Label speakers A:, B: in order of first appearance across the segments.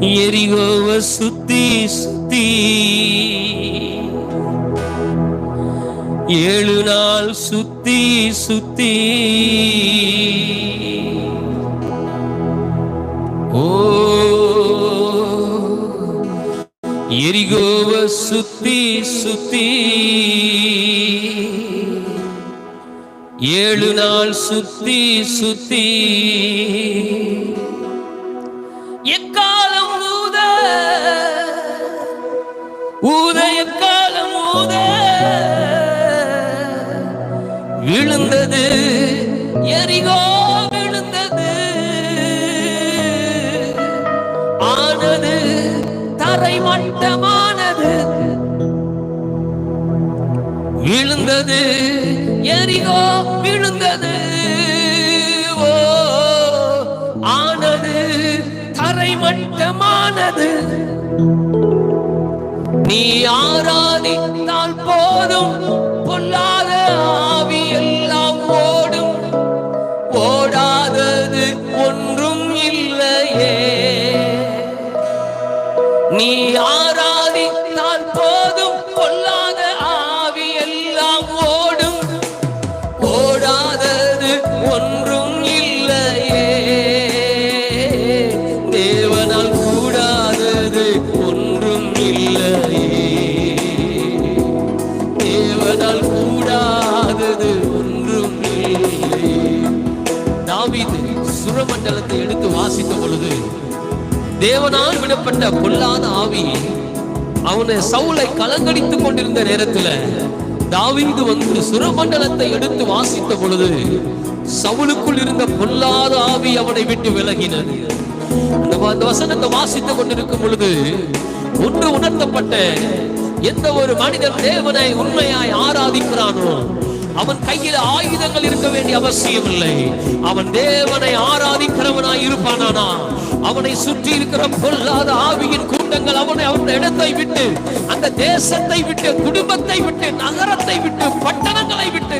A: எரிகோவ சுத்தி சுத்தி. ஏழு நாள் சுத்தி சுத்தி. ஓ. எரிகோவ சுத்தி சுத்தி. ஏழு நாள் சுத்தி சுத்தி. ஊத காலம் ஊத விழுந்தது எரிகோ விழுந்தது. ஆனது தரை மட்டமானது விழுந்தது எரிகோ விழுந்தது. ஓ ஆனது தரை மட்டமானது நீ ஆராதித்தால் போதும். பொல்லாத ஆவி எல்லாம் ஓடும். ஓடாதது ஒன்றும் இல்லையே. நீ ஆராதித்தால் போதும். சுரமண்டலத்தை எடுத்து வாசித்த பொழுது தேவனால் விடப்பட்ட பொல்லாத ஆவி அவனை சவுளை கலங்கடித்துக் கொண்டிருந்த நேரத்துல தாவீது வந்து சுரமண்டலத்தை எடுத்து வாசித்த பொழுது சவுளுக்குள் இருந்த பொல்லாத ஆவி அவனை விட்டு விலகினது. அந்த அந்த வசனத்தை வாசித்துக் கொண்டிருக்கும் பொழுது ஒன்று உணர்த்தப்பட்ட எந்த ஒரு மனிதன் தேவனை உண்மையாய் ஆராதிக்கிறானோ அவன் கையில் ஆயுதங்கள் இருக்க வேண்டிய அவசியம் இல்லை அவன் தேவனை ஆராதிக்கிறவனாய் இருப்பானானா? அவனை சுற்றி இருக்கிற பொல்லாத ஆவியின் கூட்டங்கள் அவனை அவன் இடத்தை விட்டு அந்த தேசத்தை விட்டு குடும்பத்தை விட்டு நகரத்தை விட்டு பட்டணங்களை விட்டு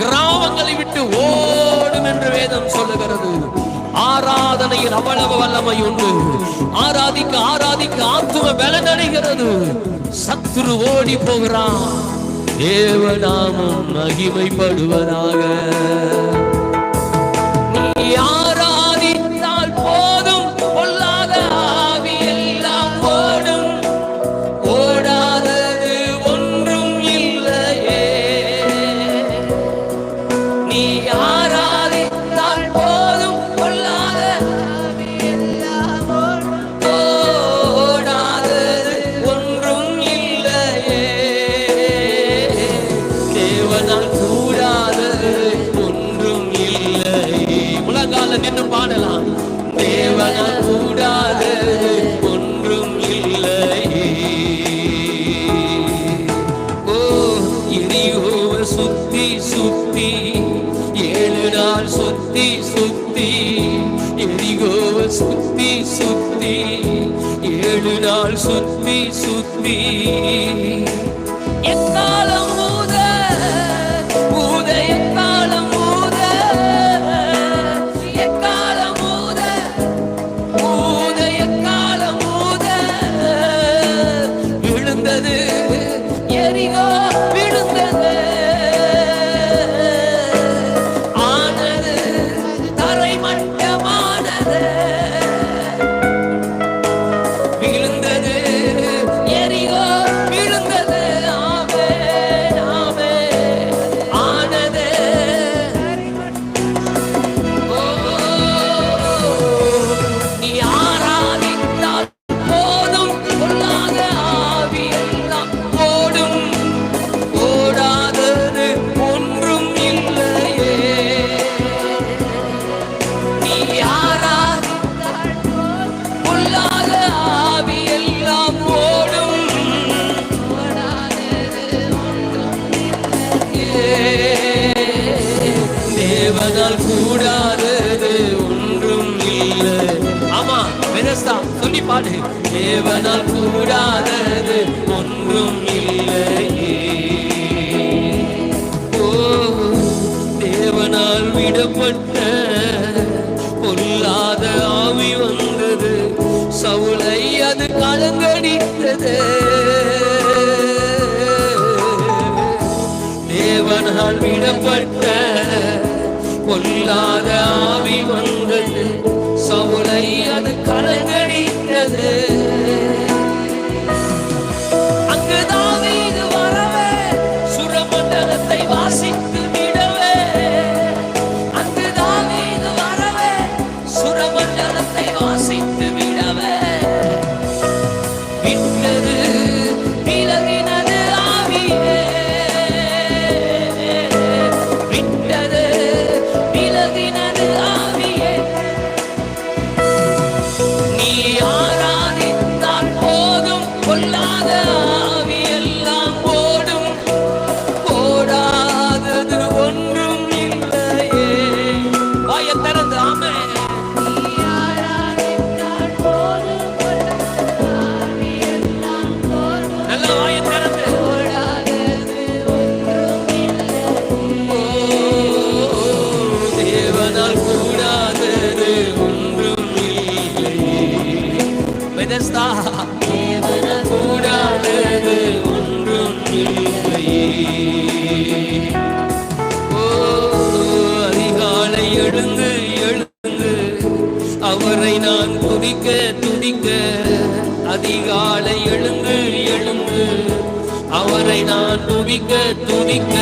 A: கிராமங்களை விட்டு ஓடும் என்று வேதம் சொல்லுகிறது. ஆராதனையில் அவ்வளவு வல்லமை உண்டு. ஆராதிக்க ஆராதிக்க ஆத்தும பலனடைகிறது. சத்துரு ஓடி போகிறான். தேவநாமம் மகிமைப்படுவதாக. சுத்தி சுத்தி எரிகோவ சுத்தி சுத்தி ஏழு நாள் சுத்தி சுத்தி. இல்லாதது ஒன்றும் இல்லை. ஆமா வெனஸ்தா சொல்லி பாடு. தேவனால் கூடாதது ஒன்றும் இல்லையே. ஓ தேவனால் விடப்பட்ட பொல்லாத ஆவி வந்தது. சவுளை அது கலங்கடித்தது. தேவனால் விடப்பட்ட കൊല്ലാതെ ആവി കൊല്ല பொல்லாத ஓ அதிகாலை எழுந்து எழுந்து. அவரை நான் துதிக்க துதிக்க. அதிகாலை எழுந்து எழுந்து. அவரை நான் துதிக்க துதிக்க.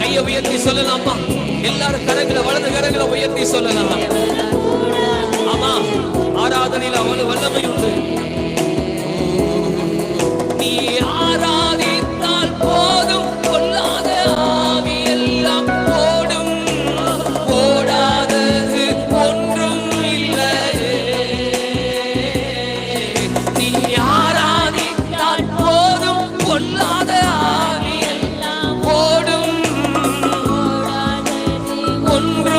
A: கையை உயர்த்தி சொல்லலாமா? எல்லாரும் கரங்களை வலது கரங்களை உயர்த்தி சொல்லலாம்? ஆமா ஆராதனையில் அவனு வல்லமை உண்டு. நீ ஒன்று